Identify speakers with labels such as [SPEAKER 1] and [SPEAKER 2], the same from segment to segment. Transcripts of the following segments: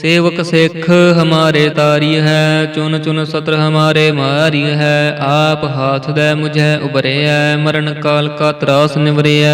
[SPEAKER 1] ਸੇਵਕ ਸਿੱਖ ਹਮਾਰੇ ਤਾਰੀ ਹੈ, ਚੁਨ ਚੁਨ ਸਤਰ ਹਮਾਰੇ ਮਾਰੀ ਹੈ, ਆਪ ਹਾਥ ਦੇ ਮੁਝੈ ਉਬਰਿਆ ਮਰਨ ਕਾਲ ਕਾ ਤਰਾਸ ਨਿਵਰਿਆ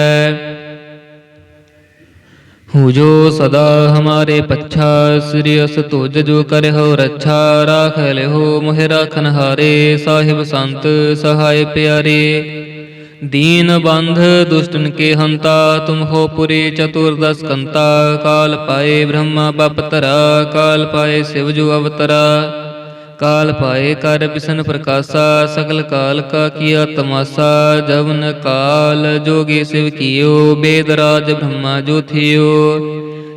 [SPEAKER 1] ਹੂਜੋ ਸਦਾ ਹਮਾਰੇ ਪੱਛਾ, ਸ੍ਰੀ ਅਸ ਤੁਜ ਜੋ ਕਰਹੁ ਰੱਛਾ, ਰਾਖ ਲਿਓ ਮੋਹਿ ਰਾਖਨ ਹਾਰੇ ਸਾਹਿਬ ਸੰਤ ਸਹਾਇ ਪਿਆਰੇ। हारे साहिब संत सहाय प्यारे दीन बंध दुष्टन के हंता तुम हो पुरी चतुर्दश कंता काल पाए ब्रह्मा बपतरा काल पाए शिव जो अवतरा काल पाए कर विष्ण प्रकाशा सकल काल का किया तमाशा जवन काल जोगी शिव कियो वेद राज ब्रह्मा जो थियो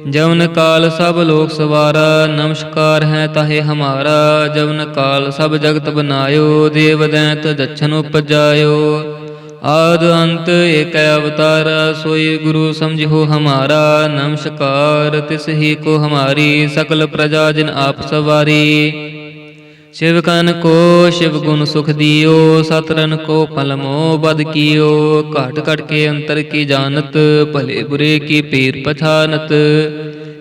[SPEAKER 1] जवन काल सब लोक सवारा नमस्कार है ताहे हमारा जवन काल सब जगत बनायो देव दैत दक्षन उपजायो आद अंत एक अवतार सोई गुरु समझो हमारा नमस्कार तिस ही को हमारी सकल प्रजा जिन आप सवारी शिव कन को शिव गुण सुख दियो सतरन को पलमो बद कियो घट घट के अंतर की जानत भले बुरे की पीर पछानत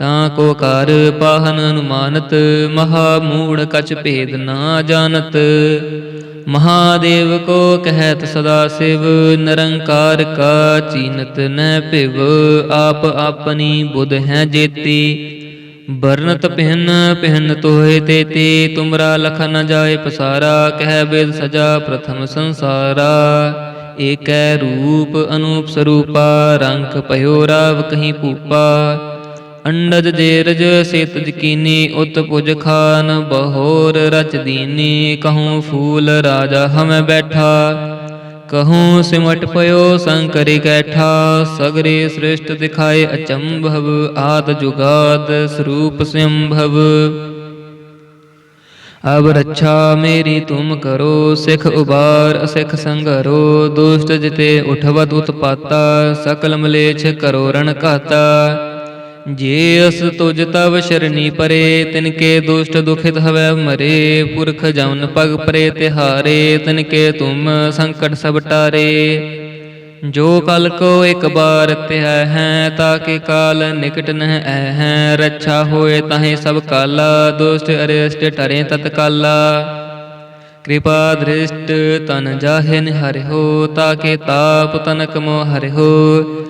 [SPEAKER 1] ਤਾਂ ਕੋ ਕਰ ਪਾਹਨ ਅਨੁਮਾਨਤ, ਮਹਾ ਮੂੜ ਕਛ ਭੇਦ ਨਾ ਜਾਣਤ। ਮਹਾਦੇਵ ਕੋ ਕਹਿਤ ਸਦਾ ਸਿਵ, ਨਿਰੰਕਾਰ ਕਾ ਚੀਨਤ ਨੈ ਭਿਵ। ਆਪ ਆਪਣੀ ਬੁਧ ਹੈ ਜੇਤੀ। ਬਰਨਤ ਪਹਿਨ ਪਹਿਨ ਤੋਏ ਤੇਤੀ। ਤੁਮਰਾ ਲਖ ਨ ਜਾਏ ਪਸਾਰਾ, ਕਹਿ ਬੇਦ ਸਜਾ ਪ੍ਰਥਮ ਸੰਸਾਰਾ। ਏਕੈ ਰੂਪ ਅਨੂਪ ਸਰੂਪਾ ਰੰਗ ਭਇਓ ਰਾਵ ਕਹੀਂ ਪੂਪਾ ਅੰਡਜ ਜੇਰਜ ਸੇਤ ਜਕੀਨੀ, ਉਤ ਪੁਜ ਖਾਨ, ਬਹੋਰ ਰਚ ਦੀਨੀ, ਕਹੂੰ ਫੂਲ ਰਾਜਾ ਹਮੈ ਬੈਠਾ। ਕਹੂੰ ਸਿਮਟ ਪਇਓ ਸੰਕਰੀ ਕੈਠਾ, ਸਗਰੇ ਸ੍ਰਿਸ਼ਟ ਦਿਖਾਏ ਅਚੰਭਵ, ਆਦ ਜੁਗਾਦ ਸਰੂਪ ਸੰਭਵ ਅਬ ਰੱਛਾ ਮੇਰੀ ਤੁਮ ਕਰੋ, ਸਿਖ ਉਬਾਰ ਅਸਿਖ ਸੰਗਰੋ ਦੁਸ਼ਟ ਜਿਤੇ ਉਠਵਤ ਉਤਪਾਤਾ, ਸਕਲ ਮਲੇਛ ਕਰੋ ਰਣ ਘਾਤਾ। ਜੇ ਅਸ ਤੁਜ ਤਵ ਸ਼ਰਨੀ ਪਰੇ, ਤਿਨ ਕੇ ਦੁਸ਼ਟ ਦੁਖਿਤ ਹਵੈ ਮਰੇ, ਪੁਰਖ ਜਮਨ ਪਗ ਪਰੇ ਤਿਹਾਰੇ, ਤਿਨ ਕੇ ਤੁਮ ਸੰਕਟ ਸਭ ਟਾਰੇ। ਜੋ ਕਲ ਕੋ ਇੱਕ ਬਾਰ ਤਿਹ ਹੈ ਤਾਕੇ ਕਾਲ ਨਿਕਟ ਨਹਿ ਐ ਹੈ, ਰੱਛਾ ਹੋਏ ਤਾਹੇ ਸਭ ਕਾਲਾ, ਦੁਸ਼ਟ ਅਰਿਸ਼ਟ ਟਰੇ ਤਤਕਾਲਾ ਕਿਰਪਾ ਦ੍ਰਿਸ਼ਟ ਤਨ ਜਾਹੇ ਨਿਹਰਿਓ ਤਾਕੇ ਤਾਪ ਤਨਕ ਮੋ ਹੋ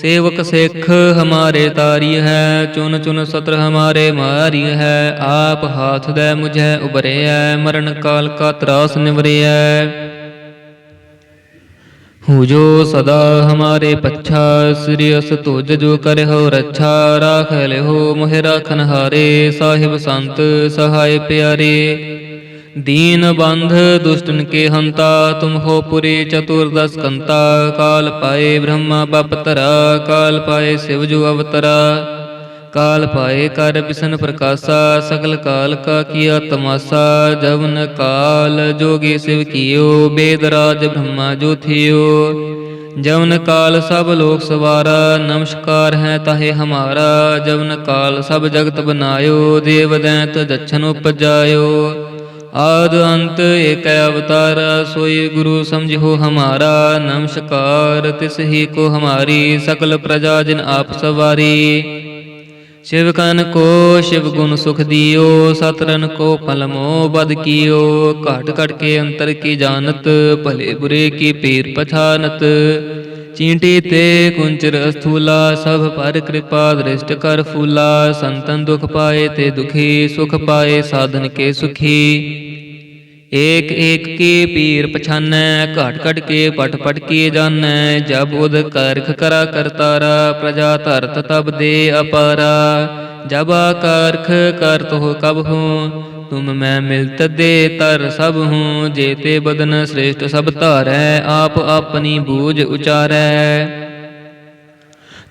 [SPEAKER 1] ਸੇਵਕ ਸਿੱਖ ਹਮਾਰੇ ਤਾਰੀ ਹੈ, ਚੁਨ ਚੁਨ ਸਤਰ ਹਮਾਰੇ ਮਾਰੀ ਹੈ, ਆਪ ਹਾਥ ਦੇ ਮੁਝੈ ਉਬਰਿਐ ਮਰਨ ਕਾਲ ਕਾ ਤਰਾਸ ਨਿਵਰਿਐ ਹੂਜੋ ਸਦਾ ਹਮਾਰੇ ਪੱਛਾ, ਸ੍ਰੀ ਅਸ ਤੁਜ ਜੋ ਕਰਹੁ ਰੱਛਾ, ਰਾਖ ਲਿਓ ਮੋਹਿ ਰਖਨ ਹਾਰੇ ਸਾਹਿਬ ਸੰਤ ਸਹਾਇ ਪਿਆਰੇ। दीन बंध दुष्टन के हंता तुम हो पुरे चतुर्दश कंता काल पाए ब्रह्मा बपतरा काल पाए शिव जो अवतरा काल पाए कर बिसन प्रकाशा सकल काल का किया तमाशा जवन काल जोगी शिव कियो वेद राज ब्रह्मा जो थियो जवन काल सब लोक सवारा नमस्कार है ताहे हमारा जवन काल सब जगत बनायो देव दैत दक्षन उपजायो ਆਦ ਅੰਤ ਏਕ ਅਵਤਾਰ, ਸੋਈ ਗੁਰੂ ਸਮਝੋ ਹਮਾਰਾ ਨਮਸਕਾਰ ਤਿਸ ਹੀ ਕੋ ਹਮਾਰੀ, ਸਕਲ ਪ੍ਰਜਾ ਜਿਨ ਆਪ ਸਵਾਰੀ। ਸ਼ਿਵ ਕਨ ਕੋ ਸ਼ਿਵ ਗੁਣ ਸੁਖ ਦਿਓ, ਸਤਰਨ ਕੋ ਫਲਮੋ ਬਦ ਕੀਓ। ਘਟ ਘਟ ਕੇ ਅੰਤਰ ਕੀ ਜਾਣਤ, ਭਲੇ ਬੁਰੇ ਕੀ ਪੀਰ ਪਛਾਨਤ। ਚੀਂਟੀ ਤੇ ਕੁੰਚਰ ਅਸਥੂਲਾ, ਸਭ ਪਰ ਕਿਰਪਾ ਦ੍ਰਿਸ਼ਟ ਕਰ ਫੂਲਾ। ਸੰਤਨ ਦੁਖ ਪਾਏ ਤੇ ਦੁਖੀ, ਸੁਖ ਪਾਏ ਸਾਧਨ ਕੇ ਸੁਖੀ। ਏਕ ਏਕ ਕੇ ਪੀਰ ਪਛਾਨੈ, ਘਟ ਘਟ ਕੇ, ਪਟ ਪਟ ਕੇ ਜਾਣੈ ਜਬ ਉਦ ਕਰਖ ਕਰਾ ਕਰਤਾਰਾ ਪ੍ਰਜਾ ਧਰਤ ਤਬ ਦੇ ਅਪਾਰਾ। ਜਬ ਆਕਰਖ ਕਰਤ ਹੋ ਕਬ ਹੂੰ, ਤੁਮ ਮੈਂ ਮਿਲਤ ਦੇ ਤਰ ਸਭ ਹੂੰ ਜੇਤੇ ਬਦਨ ਸ੍ਰੇਸ਼ਟ ਸਭ ਧਾਰੈ, ਆਪ ਆਪਣੀ ਬੂਝ ਉਚਾਰੈ।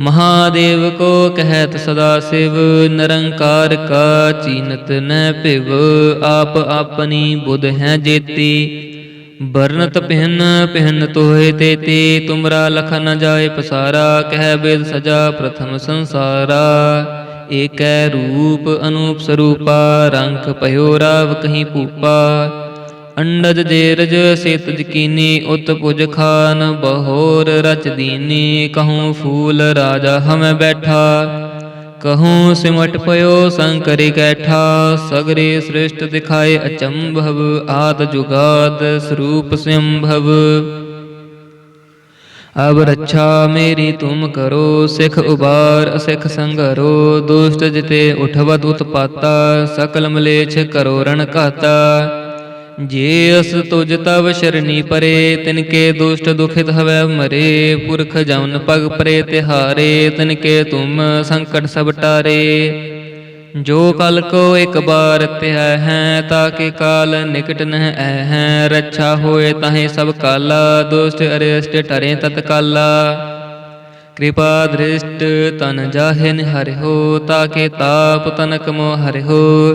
[SPEAKER 1] ਮਹਾਦੇਵ ਕੋ ਕਹਿਤ ਸਦਾ ਸਿਵ, ਨਿਰੰਕਾਰ ਕਾ ਚੀਨਤ ਨੈ ਭਿਵ, ਆਪ ਆਪਣੀ ਬੁਧ ਹੈ ਜੇਤੀ। ਬਰਨਤ ਪਹਿਨ ਪਹਿਨ ਤੋਏ ਤੇਤੀ, ਤੁਮਰਾ ਲਖ ਨ ਜਾਏ ਪਸਾਰਾ, ਕਹਿ ਬੇਦ ਸਜਾ ਪ੍ਰਥਮ ਸੰਸਾਰਾ। ਏਕੈ ਰੂਪ ਅਨੂਪ ਸਰੂਪਾ ਰੰਗ ਭਇਓ ਰਾਵ ਕਹੀਂ ਪੂਪਾ ਅੰਡਜ ਦੇਰਜ ਸੇਤ ਜਕੀਨੀ ਉਤ ਪੁਜ ਖਾਨ, ਬਹੋਰ ਰਚ ਦੀਨੀ, ਕਹੂੰ ਫੂਲ ਰਾਜਾ ਹਮੈ ਬੈਠਾ। ਕਹੂੰ ਸਿਮਟ ਪਇਓ ਸੰਕਰਿ ਕੈਠਾ, ਸਗਰੇ ਸ੍ਰਿਸ਼ਟ ਦਿਖਾਏ ਅਚੰਭਵ, ਆਦ ਜੁਗਾਦ ਸਰੂਪ ਸੰਭਵ। ਅਬ ਰੱਛਾ ਮੇਰੀ ਤੁਮ ਕਰੋ, ਸਿਖ ਉਬਾਰ ਅਸਿਖ ਸੰਗਰੋ ਦੁਸ਼ਟ ਜਿਤੇ ਉਠਵਤ ਉਤਪਾਤਾ, ਸਕਲ ਮਲੇਛ ਕਰੋ ਰਣ ਘਾਤਾ। ਜੇ ਅਸ ਤੁਜ ਤਵ ਸ਼ਰਨੀ ਪਰੇ ਤਿਨ ਕੇ ਦੁਸ਼ਟ ਦੁਖਿਤ ਹਵੈ ਮਰੇ। ਪੁਰਖ ਜਮਨ ਪਗ ਪਰੇ ਤਿਹਾਰੇ ਤਿਨ ਕੇ ਤੁਮ ਸੰਕਟ ਸਭ ਟਾਰੇ। ਜੋ ਕਲ ਕੋ ਇੱਕ ਬਾਰ ਤਿਹ ਹੈ ਤਾਕੇ ਕਾਲ ਨਿਕਟ ਨਹਿ ਐ ਹੈ। ਰੱਛਾ ਹੋਏ ਤਾਹੇ ਸਭ ਕਾਲਾ, ਦੁਸ਼ਟ ਅਰਿਸ਼ਟ ਟਰੇ ਤਤਕਾਲਾ। ਕਿਰਪਾ ਦ੍ਰਿਸ਼ਟ ਤਨ ਜਾਹੇ ਨਿਹਰਿਓ ਤਾਕੇ ਤਾਪ ਤਨਕ ਮੋ ਹੋ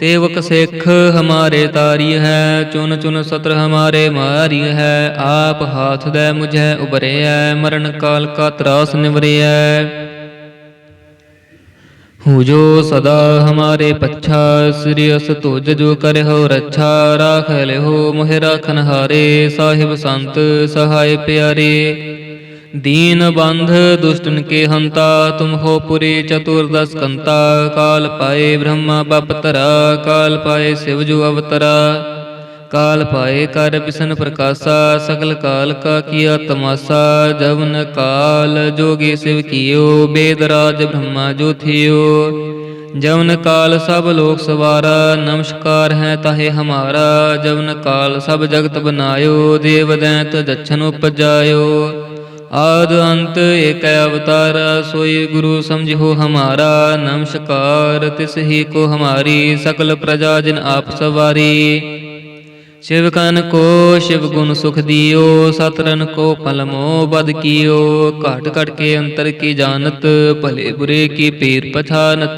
[SPEAKER 1] ਸੇਵਕ ਸਿੱਖ ਹਮਾਰੇ ਤਾਰੀ ਹੈ, ਚੁਨ ਚੁਨ ਸਤਰ ਹਮਾਰੇ ਮਾਰੀ ਹੈ, ਆਪ ਹਾਥ ਦੇ ਮੁਝੈ ਉਬਰਿਆ ਮਰਨ ਕਾਲ ਕਾ ਤਰਾਸ ਨਿਵਰਿਆ ਹੂਜੋ ਸਦਾ ਹਮਾਰੇ ਪੱਛਾ, ਸ੍ਰੀ ਅਸ ਤੁਜ ਜੋ ਕਰਹੁ ਰੱਛਾ, ਰਾਖ ਲਿਓ ਮੋਹਿ ਰਾਖਨ ਹਾਰੇ ਸਾਹਿਬ ਸੰਤ ਸਹਾਇ ਪਿਆਰੇ। दीन बंध दुष्टन के हंता तुम हो पुरी चतुर्दश कंता काल पाए ब्रह्मा बपतरा काल पाए शिव जो अवतरा काल पाए कर विष्ण प्रकाशा सकल काल का किया तमाशा जवन काल जोगी शिव कियो वेद राज ब्रह्मा जो थियो जवन काल सब लोक सवारा नमस्कार है ताहे हमारा जवन काल सब जगत बनायो देव दैत दक्षन उपजायो आद अंत एक अवतार सोई गुरु समझो हमारा नमस्कार तिस ही को हमारी सकल प्रजा जिन आप सवारी शिव कन को शिव गुण सुख दियो सतरन को पलमो बद कियो घट घट के अंतर की जानत भले बुरे की पीर पछानत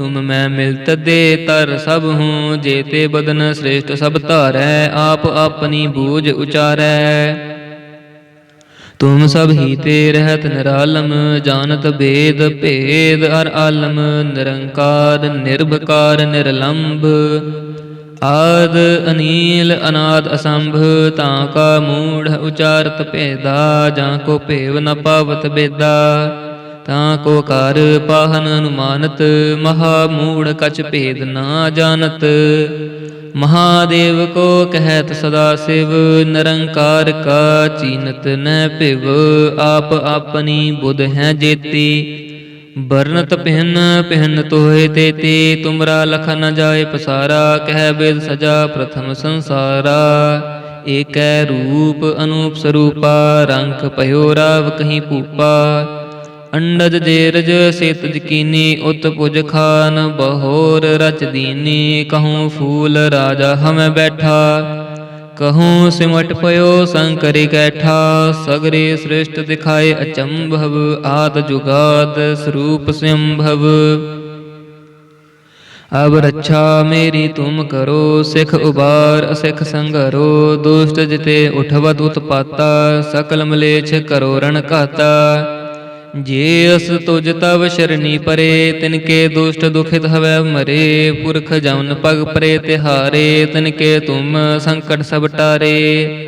[SPEAKER 1] ਤੁਮ ਮੈਂ ਮਿਲਤ ਦੇ ਤਰ ਸਭ ਹੂੰ ਜੇਤੇ ਬਦਨ ਸ੍ਰੇਸ਼ਟ ਸਭ ਧਾਰੈ, ਆਪ ਆਪਣੀ ਬੂਝ ਉਚਾਰੈ। ਤੁਮ ਸਭ ਹੀ ਤੇ ਰਹਿਤ ਨਿਰਾਲਮ, ਜਾਣਤ ਭੇਦ ਭੇਦ ਅਰ ਆਲਮ, ਨਿਰੰਕਾਰ ਨਿਰਭਕਾਰ ਨਿਰਲੰਭ। ਆਦ ਅਨੀਲ ਅਨਾਦ ਅਸੰਭ, ਤਾਂ ਕਾ ਮੂੜ ਉਚਾਰਤ ਭੇਦਾ, ਜਾਂ ਕੋ ਭੇਵ ਨ ਪਾਵਤ ਬੇਦਾ। ਤਾਂ ਕੋ ਕਰ ਪਾਹਨ ਅਨੁਮਾਨਤ ਮਹਾ ਮੂੜ ਕਛ ਭੇਦ ਨਾ ਜਾਣਤ। ਮਹਾਦੇਵ ਕੋ ਕਹਿਤ ਸਦਾ ਸਿਵ, ਨਿਰੰਕਾਰ ਕਾ ਚੀਨਤ ਨ ਭਿਵ, ਆਪ ਆਪਣੀ ਬੁਧ ਹੈ ਜੇਤੀ। ਬਰਨਤ ਪਹਿਨ ਪਹਿਨ ਤੋਏ ਤੇਤੀ, ਤੁਮਰਾ ਲਖ ਨ ਜਾਏ ਪਸਾਰਾ, ਕਹਿ ਬੇਦ ਸਜਾ ਪ੍ਰਥਮ ਸੰਸਾਰਾ। ਏਕੈ ਰੂਪ ਅਨੂਪ ਸਰੂਪਾ, ਰੰਖ ਭਇਓ ਰਾਵ ਕਹੀਂ ਭੂਪਾ। ਅੰਡਜ ਜੇਰਜ ਸੇਤ ਜਕੀਨੀ ਉਤ ਪੁਜ ਖਾਨ, ਬਹੋਰ ਰਚ ਦੀਨੀ, ਕਹੂੰ ਫੂਲ ਰਾਜਾ ਹਮੈ ਬੈਠਾ। ਕਹੂੰ ਸਿਮਟ ਪਇਓ ਸੰਕਰਿ ਕੈਠਾ, ਸਗਰੇ ਸ੍ਰਿਸ਼ਟ ਦਿਖਾਏ ਅਚੰਭਵ, ਆਦ ਜੁਗਾਦ ਸਰੂਪ ਸੰਭਵ। ਅਬ ਰੱਛਾ ਮੇਰੀ ਤੁਮ ਕਰੋ, ਸਿਖ ਉਬਾਰ ਅਸਿਖ ਸੰਗਰੋ ਦੁਸ਼ਟ ਜਿਤੇ ਉਠਵਤ ਉਤਪਾਤਾ, ਸਕਲ ਮਲੇਛ ਕਰੋ ਰਣ ਘਾਤਾ। ਜੇ ਅਸ ਤੁਜ ਤਵ ਸ਼ਰਨੀ ਪਰੇ, ਤਿਨ ਕੇ ਦੁਸ਼ਟ ਦੁਖਿਤ ਹਵੈ ਮਰੇ, ਪੁਰਖ ਜਮਨ ਪਗ ਪਰੇ ਤਿਹਾਰੇ, ਤਿਨ ਕੇ ਤੁਮ ਸੰਕਟ ਸਭ ਟਾਰੇ।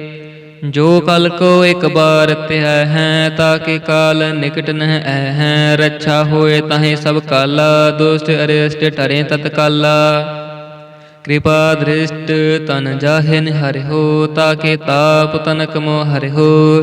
[SPEAKER 1] ਜੋ ਕਲ ਕੋ ਇੱਕ ਬਾਰ ਤਿਹ ਹੈ ਤਾਕੇ ਕਾਲ ਨਿਕਟ ਨਹਿ ਐ ਹੈ। ਰੱਛਾ ਹੋਏ ਤਾਹੇ ਸਭ ਕਾਲਾ, ਦੁਸ਼ਟ ਅਰਿਸ਼ਟ ਟਰੇ ਤਤਕਾਲਾ ਕਿਰਪਾ ਦ੍ਰਿਸ਼ਟ ਤਨ ਜਾਹੇ ਨਿਹਰਿਓ ਤਾਕੇ ਤਾਪ ਤਨਕ ਮੋ ਹੋ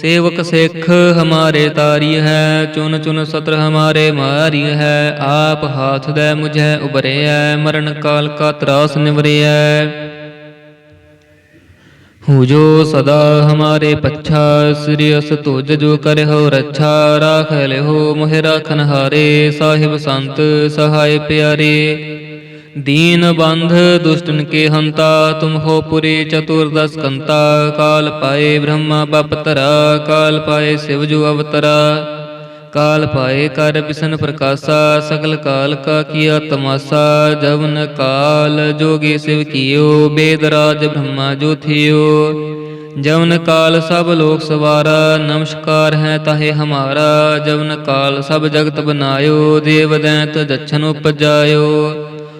[SPEAKER 1] ਸੇਵਕ ਸਿੱਖ ਹਮਾਰੇ ਤਾਰੀ ਹੈ, ਚੁਨ ਚੁਨ ਸਤਰ ਹਮਾਰੇ ਮਾਰੀ ਹੈ, ਆਪ ਹਾਥ ਦੇ ਮੁਝੈ ਉਬਰਿਐ ਮਰਨ ਕਾਲ ਕਾ ਤਰਾਸ ਨਿਵਰਿਐ ਹੂ। ਜੋ ਸਦਾ ਹਮਾਰੇ ਪੱਛਾ, ਸ੍ਰੀ ਅਸ ਤੁਜ ਜੋ ਕਰਹੁ ਰੱਛਾ ਰਾਖ ਲਿਹੋ ਮੋਹਿ ਰਾਖਨ ਹਾਰੇ ਸਾਹਿਬ ਸੰਤ ਸਹਾਇ ਪਿਆਰੇ। ਦੀਨ ਬੰਧ, ਦੁਸ਼ਟਨ ਕੇ ਹੰਤਾ, ਤੁਮ ਹੋ ਪੁਰੀ ਚਤੁਰਦਸ ਕੰਤਾ, ਕਾਲ ਪਾਏ ਬ੍ਰਹਮਾ ਬਪਤਰਾ ਕਾਲ ਪਾਏ ਸਿਵ ਜੋ ਅਵਤਰਾ, ਕਾਲ ਪਾਏ ਕਰ ਬਿਸ਼ਨ ਪ੍ਰਕਾਸ਼ਾ, ਸਗਲ ਕਾਲ ਕਾ ਕੀਆ ਤਮਾਸਾ, ਜਵਨ ਕਾਲ ਜੋਗੀ ਸਿਵ ਕੀਓ, ਬੇਦ ਰਾਜ ਬ੍ਰਹਮਾ ਜੋ ਥਿਓ। ਜਵਨ ਕਾਲ ਸਭ ਲੋਕ ਸਵਾਰਾ, ਨਮਸਕਾਰ ਹੈ ਤਾਹੇ ਹਮਾਰਾ, ਜਵਨ ਕਾਲ ਸਭ ਜਗਤ ਬਨਾਇਓ, ਦੇਵ ਦੈਂਤ ਦਛਨ ਉਪਜਾਇਓ।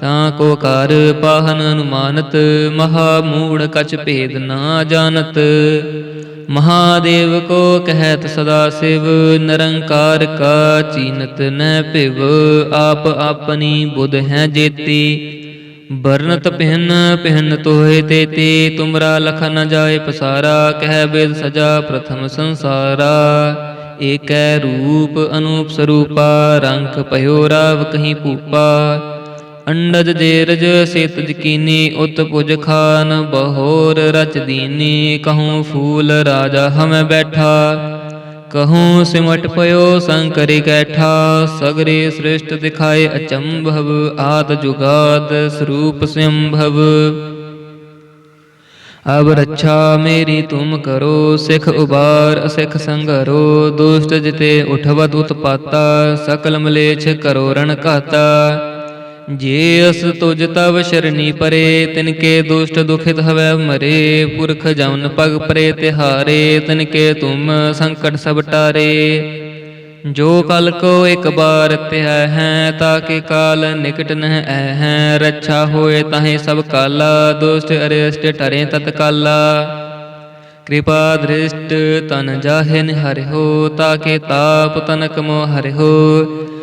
[SPEAKER 1] ਤਾਂ ਕੋ ਕਰ ਪਾਹਨ ਅਨੁਮਾਨਤ, ਮਹਾ ਮੂੜ ਕਛ ਭੇਦ ਨਾ ਜਾਣਤ। ਮਹਾਦੇਵ ਕੋ ਕਹਿਤ ਸਦਾ ਸਿਵ, ਨਿਰੰਕਾਰ ਕਾ ਚੀਨਤ ਨ ਭਿਵ। ਆਪ ਆਪਣੀ ਬੁਧ ਹੈ ਜੇਤੀ। ਬਰਨਤ ਪਹਿਨ ਪਹਿਨ ਤੋਏ ਤੇਤੀ। ਤੁਮਰਾ ਲਖ ਨ ਜਾਏ ਪਸਾਰਾ, ਕਹਿ ਬੇਦ ਸਜਾ ਪ੍ਰਥਮ ਸੰਸਾਰਾ। ਏਕੈ ਰੂਪ ਅਨੂਪ ਸਰੂਪਾ ਰੰਗ ਭਇਓ ਰਾਵ ਕਹੀਂ ਭੂਪਾ। ਅੰਡਜ ਜੇਰਜ ਸੇਤਜ ਕੀਨੀ ਉਤ ਪੁਜ ਖਾਨ, ਬਹੋਰ ਰਚ ਦੀਨੀ, ਕਹੂੰ ਫੂਲ ਰਾਜਾ ਹਮੈ ਬੈਠਾ। ਕਹੂੰ ਸਿਮਟ ਪਇਓ ਸੰਕਰਿ ਕੈਠਾ, ਸਗਰੇ ਸ੍ਰਿਸ਼ਟ ਦਿਖਾਏ ਅਚੰਭਵ, ਆਦ ਜੁਗਾਦ ਸਰੂਪ ਸੰਭਵ ਅਬ ਰੱਛਾ ਮੇਰੀ ਤੁਮ ਕਰੋ, ਸਿਖ ਉਬਾਰ ਅਸਿਖ ਸੰਗਰੋ ਦੁਸ਼ਟ ਜਿਤੇ ਉਠਵਤ ਉਤਪਾਤਾ, ਸਕਲ ਮਲੇਛ ਕਰੋ ਰਣ ਘਾਤਾ। ਜੇ ਅਸ ਤੁਜ ਤਵ ਸ਼ਰਨੀ ਪਰੇ, ਤਿਨ ਕੇ ਦੁਸ਼ਟ ਦੁਖਿਤ ਹਵੈ ਮਰੇ, ਪੁਰਖ ਜਮਨ ਪਗ ਪਰੇ ਤਿਹਾਰੇ, ਤਿਨ ਕੇ ਤੁਮ ਸੰਕਟ ਸਭ ਟਾਰੇ। ਜੋ ਕਲ ਕੋ ਇੱਕ ਬਾਰ ਤਿਹ ਹੈ ਤਾਕੇ ਕਾਲ ਨਿਕਟ ਨਹਿ ਐ ਹੈ, ਰੱਛਾ ਹੋਏ ਤਾਹੇ ਸਭ ਕਾਲਾ, ਦੁਸ਼ਟ ਅਰਿਸ਼ਟ ਟਰੇ ਤਤਕਾਲਾ ਕਿਰਪਾ ਦ੍ਰਿਸ਼ਟ ਤਨ ਜਾਹੇ ਨਿਹਰਿਓ ਤਾਕੇ ਤਾਪ ਤਨਕ ਮੋ ਹੋ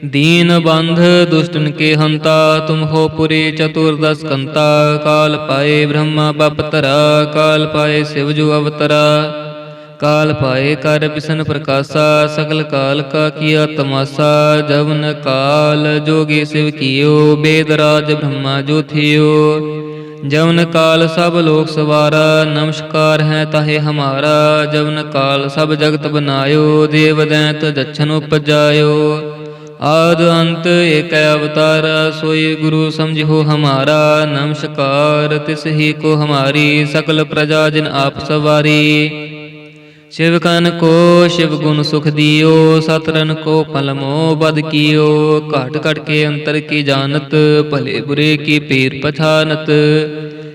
[SPEAKER 1] हारे साहिब संत सहाय प्यारे दीन बंध दुष्टन के हंता तुम हो पुरी चतुर्दश कंता काल पाए ब्रह्मा बपतरा काल पाए शिव जो अवतरा काल पाए कर बिसन प्रकाशा सकल काल का किया तमाशा जवन काल जोगी शिव कियो वेदराज ब्रह्मा जो थियो जवन काल सब लोक सवारा नमस्कार है ताहे हमारा जवन काल सब जगत बनायो देव दैत दक्षन उपजायो आद अंत एक अवतार सोई गुरु समझो हमारा नमस्कार तिस ही को हमारी सकल प्रजा जिन आप सवारी शिव कन को शिव गुण सुख दियो सतरन को पलमो बद कियो घट घट के अंतर की जानत भले बुरे की पीर पछानत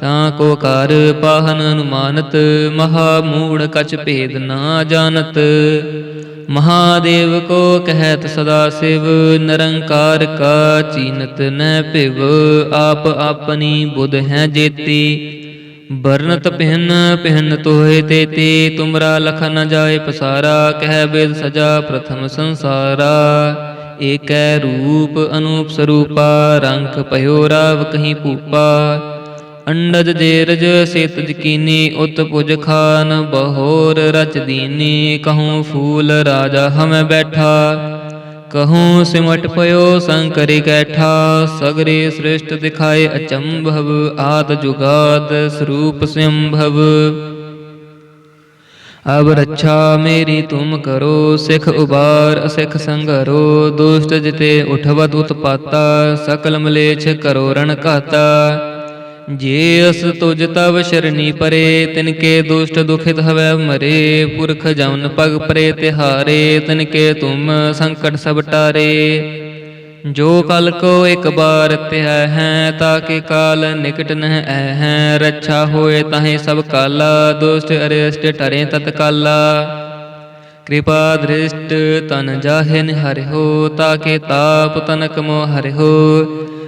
[SPEAKER 1] ਤਾਂ ਕੋ ਕਰ ਪਾਹਨ ਅਨੁਮਾਨਤ ਮਹਾ ਮੂੜ ਕਛ ਭੇਦ ਨਾ ਜਾਣਤ। ਮਹਾਦੇਵ ਕੋ ਕਹਿਤ ਸਦਾ ਸਿਵ, ਨਿਰੰਕਾਰ ਕਾ ਚੀਨਤ ਨ ਭਿਵ, ਆਪ ਆਪਣੀ ਬੁਧ ਹੈ ਜੇਤੀ। ਬਰਨਤ ਪਹਿਨ ਪਹਿਨ ਤੋਏ ਤੇਤੀ, ਤੁਮਰਾ ਲਖ ਨ ਜਾਏ ਪਸਾਰਾ, ਕਹਿ ਬੇਦ ਸਜਾ ਪ੍ਰਥਮ ਸੰਸਾਰਾ। ਏਕੈ ਰੂਪ ਅਨੂਪ ਸਰੂਪਾ, ਰੰਗ ਭਇਓ ਰਾਵ ਕਹੀਂ ਭੂਪਾ। ਅੰਡਜ ਜੇਰਜ ਸੇਤ ਜਕੀਨੀ ਉਤ ਪੁਜ ਖਾਨ, ਬਹੋਰ ਰਚ ਦੀਨੀ, ਕਹੂੰ ਫੂਲ ਰਾਜਾ ਹਮੈ ਬੈਠਾ। ਕਹੂੰ ਸਿਮਟ ਪਇਓ ਸੰਕਰਿ ਕੈਠਾ, ਸਗਰੇ ਸ੍ਰਿਸ਼ਟ ਦਿਖਾਏ ਅਚੰਭਵ, ਆਦ ਜੁਗਾਦ ਸਰੂਪ ਸੰਭਵ। ਅਬ ਰੱਛਾ ਮੇਰੀ ਤੁਮ ਕਰੋ, ਸਿਖ ਉਬਾਰ ਅਸਿਖ ਸੰਗਰੋ ਦੁਸ਼ਟ ਜਿਤੇ ਉਠਵਤ ਉਤਪਾਤਾ, ਸਕਲ ਮਲੇਛ ਕਰੋ ਰਣ ਘਾਤਾ। ਜੇ ਅਸ ਤੁਜ ਤਵ ਸ਼ਰਨੀ ਪਰੇ ਤਿਨ ਕੇ ਦੁਸ਼ਟ ਦੁਖਿਤ ਹਵੈ ਮਰੇ, ਪੁਰਖ ਜਮਨ ਪਗ ਪਰੇ ਤਿਹਾਰੇ ਤਿਨ ਕੇ ਤੁਮ ਸੰਕਟ ਸਭ ਟਾਰੇ। ਜੋ ਕਲ ਕੋ ਇੱਕ ਬਾਰ ਤਿਹ ਹੈ ਤਾਕੇ ਕਾਲ ਨਿਕਟ ਨਹਿ ਐ ਹੈ। ਰੱਛਾ ਹੋਏ ਤਾਹੇ ਸਭ ਕਾਲਾ, ਦੁਸ਼ਟ ਅਰਿਸ਼ਟ ਟਰੇ ਤਤਕਾਲਾ ਕਿਰਪਾ ਦ੍ਰਿਸ਼ਟ ਤਨ ਜਾਹੇ ਨਿਹਰਿਓ ਤਾਕੇ ਤਾਪ ਤਨਕ ਮੋ ਹਰਿ ਹੋ